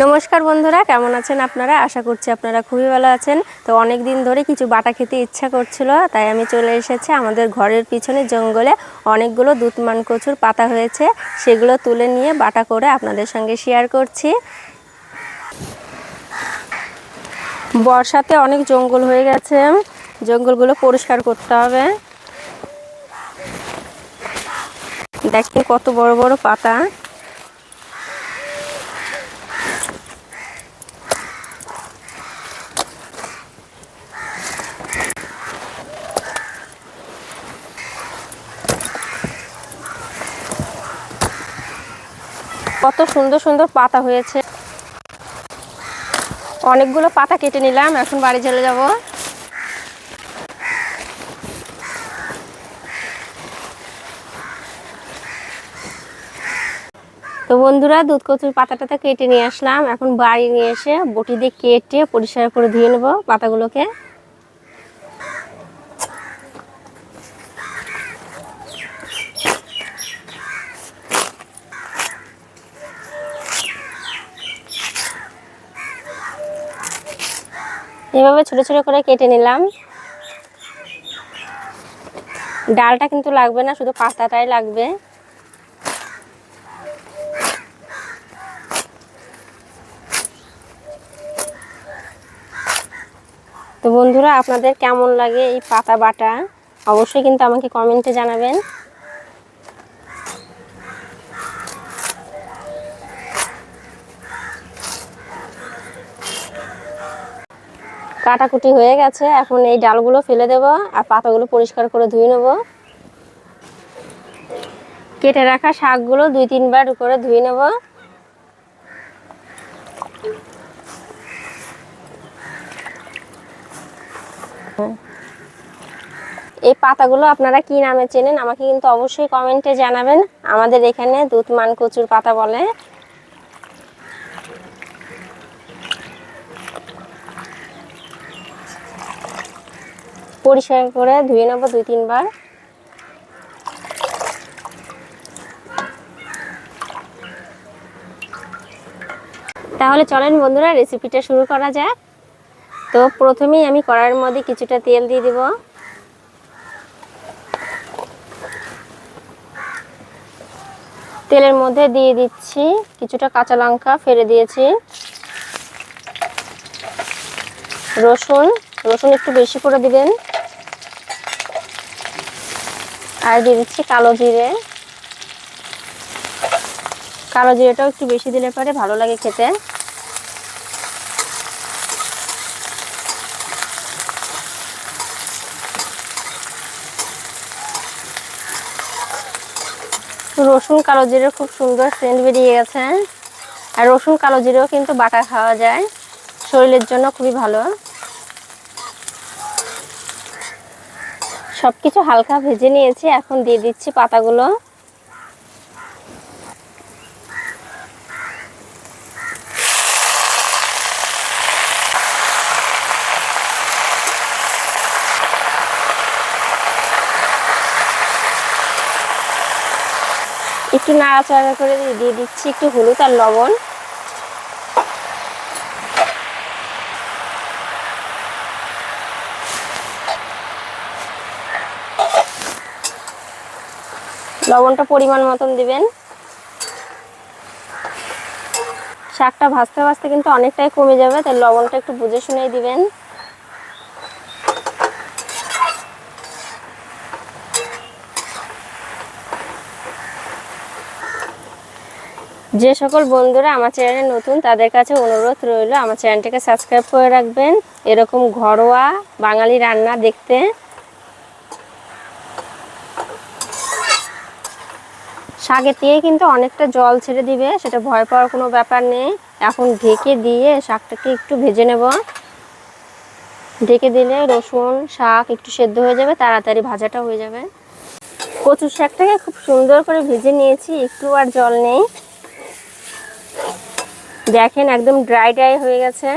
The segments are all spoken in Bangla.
নমস্কার বন্ধুরা, কেমন আছেন আপনারা? আশা করছি আপনারা খুবই ভালো আছেন। তো অনেক দিন ধরে কিছু বাটা খেতে ইচ্ছা করছিল, তাই আমি চলে এসেছি আমাদের ঘরের পিছনে জঙ্গলে। অনেকগুলো দুধমান কচুর পাতা হয়েছে, সেগুলো তুলে নিয়ে বাটা করে আপনাদের সঙ্গে শেয়ার করছি। বর্ষাতে অনেক জঙ্গল হয়ে গেছে, জঙ্গলগুলো পরিষ্কার করতে হবে। দেখেন কত বড় বড় পাতা। কত সুন্দর সুন্দর পাতা হয়েছে। অনেকগুলো পাতা কেটে নিলাম, এখন বাড়ি চলে যাব। তো বন্ধুরা, দুধ কচুর পাতাটাতে কেটে নিয়ে আসলাম। এখন বাড়ি নিয়ে এসে বটি দিয়ে কেটে পরিষ্কার করে ধুয়ে নেব পাতাগুলোকে। এভাবে ছোট ছোট করে কেটে নিলাম। ডালটা কিন্তু লাগবে না, শুধু পাতাটাই লাগবে। তো বন্ধুরা, আপনাদের কেমন লাগে এই পাতা বাটা? অবশ্যই কিন্তু আমাকে কমেন্টে জানাবেন। কাটাকুটি হয়ে গেছে। এখন এই ডালগুলো ফেলে দেব আর পাতাগুলো পরিষ্কার করে ধুয়ে নেব। কেটে রাখা শাকগুলো দুই তিনবার করে ধুয়ে নেব। এই পাতাগুলো আপনারা কি নামে চেনেন আমাকে কিন্তু অবশ্যই কমেন্টে জানাবেন। আমাদের এখানে দুধ মান কচুর পাতা বলে। পরিষ্কার করে ধুয়ে নেব দুই, তিনবার। তাহলে চলেন বন্ধুরা রেসিপিটা শুরু করা যাক। তো প্রথমেই আমি কড়াইয়ের মধ্যে কিছুটা তেল দিয়ে দিব। তেলের মধ্যে দিয়ে দিচ্ছি কিছুটা কাঁচা লঙ্কা, ফেলে দিয়েছি। রসুন রসুন একটু বেশি করে দিবেন। আর দিয়ে দিচ্ছি কালো জিরে। কালো জিরেটাও একটু বেশি দিলে পরে ভালো লাগে খেতে। রসুন, কালো জিরে খুব সুন্দর সেন্ট বেরিয়ে গেছে। আর রসুন, কালো জিরেও কিন্তু বাটা খাওয়া যায়। শরীরের জন্য খুবই ভালো। সব কিছু হালকা ভেজে নিয়েছি, এখন দিয়ে দিচ্ছি পাতাগুলো। একটু নাড়াচাড়া করে দিয়ে দিচ্ছি একটু হলুদ আর লবণ। লবণটা পরিমাণ মতন দিবেন। শাকটা ভাজতে ভাজতে কিন্তু অনেকটাই কমে যাবে, তাই লবণটা একটু বুঝে শুনেই দিবেন। যে সকল বন্ধুরা আমার চ্যানেলে নতুন, তাদের কাছে অনুরোধ রইল, আমার চ্যানেলটাকে সাবস্ক্রাইব করে রাখবেন। এরকম ঘরোয়া বাঙালি রান্না দেখতে। শাকের দিয়ে কিন্তু অনেকটা জল ছেড়ে দিবে, সেটা ভয় পাওয়ার কোনো ব্যাপার নেই। এখন ঢেকে দিয়ে শাকটাকে একটু ভেজে নেব। ঢেকে দিলে রসুন, শাক একটু সেদ্ধ হয়ে যাবে, তাড়াতাড়ি ভাজাটা হয়ে যাবে। কচুর শাকটাকে খুব সুন্দর করে ভেজে নিয়েছি, একটু আর জল নেই। দেখেন একদম ড্রাই ড্রাই হয়ে গেছে।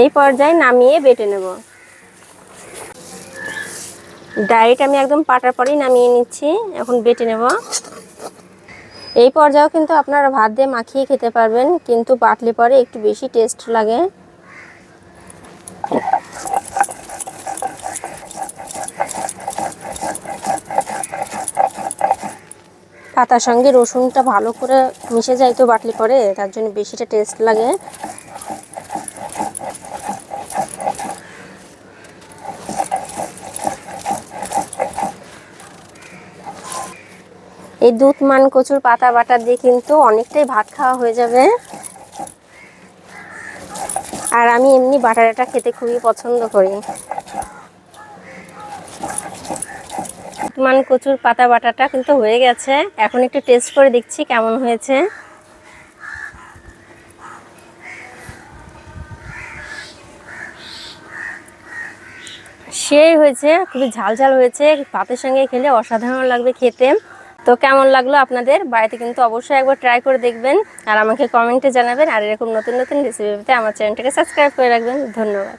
এই পর্যায়ে নামিয়ে বেটে নেব। ডাইরেক্ট আমি একদম পাটার পরেই নামিয়ে নিচ্ছি। এখন বেটে নেব। এই পর্যায়েও কিন্তু আপনারা ভাত দিয়ে মাখিয়ে খেতে পারবেন, কিন্তু পাটলি পরে একটু বেশি টেস্ট লাগে। পাতার সঙ্গে রসুনটা ভালো করে মিশে যায় তো বাটলি পরে, তার জন্য বেশিটা টেস্ট লাগে। এই দুধ মান কচুর পাতা বাটা দিয়ে কিন্তু অনেকটাই ভাত খাওয়া হয়ে যাবে। আর আমি এমনি বাটারাটা খেতে খুবই পছন্দ করি। মান কচুর পাতা বাটাটা কিন্তু হয়ে গেছে। এখন একটু টেস্ট করে দেখছি কেমন হয়েছে। সেই হয়েছে, খুবই ঝাল ঝাল হয়েছে। ভাতের সঙ্গে খেলে অসাধারণ লাগবে খেতে। তো কেমন লাগল আপনাদের? বাড়িতে কিন্তু অবশ্যই একবার ট্রাই করে দেখবেন আর আমাকে কমেন্টে জানাবেন। আর এরকম নতুন নতুন রেসিপি পেতে আমার চ্যানেলটাকে সাবস্ক্রাইব করে রাখবেন। ধন্যবাদ।